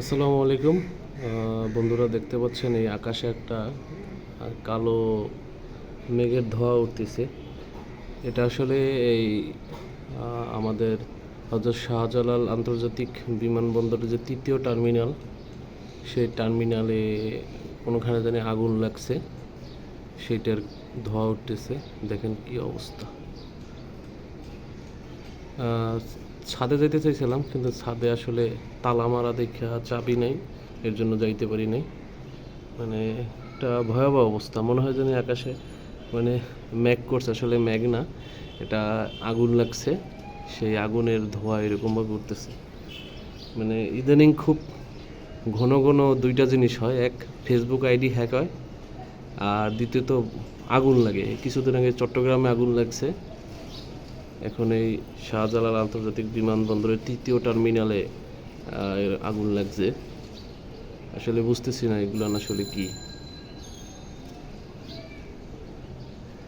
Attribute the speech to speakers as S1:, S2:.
S1: আসসালামু আলাইকুম। বন্ধুরা দেখতে পাচ্ছেন এই আকাশে একটা কালো মেঘের ধোয়া উঠতেছে। এটা আসলে এই আমাদের হজরত শাহজালাল আন্তর্জাতিক বিমানবন্দরের যে তৃতীয় টার্মিনাল, সেই টার্মিনালে কোনোখানে জানি আগুন লাগছে, সেইটার ধোয়া উঠতেছে। দেখেন কি অবস্থা। ছাদে যেতে চাইছিলাম, কিন্তু ছাদে আসলে তালা মারা দেখা চাবি নাই, এর জন্য যাইতে পারি নাই। মানে একটা ভয়াবহ অবস্থা, মনে হয় যেন আকাশে মানে ম্যাগ করছে, আসলে ম্যাগ না, এটা আগুন লাগছে, সেই আগুনের ধোঁয়া এরকমভাবে উঠতেছে। মানে ইদানিং খুব ঘন ঘন দুইটা জিনিস হয়, এক ফেসবুক আইডি হ্যাক হয়, আর দ্বিতীয়ত আগুন লাগে। কিছুদিন আগে চট্টগ্রামে আগুন লাগছে এখন এই শাহজালাল আন্তর্জাতিক বিমানবন্দরের তৃতীয় টার্মিনালে আগুন লাগছে। আসলে বুঝতেছি না এগুলো আসলে কি।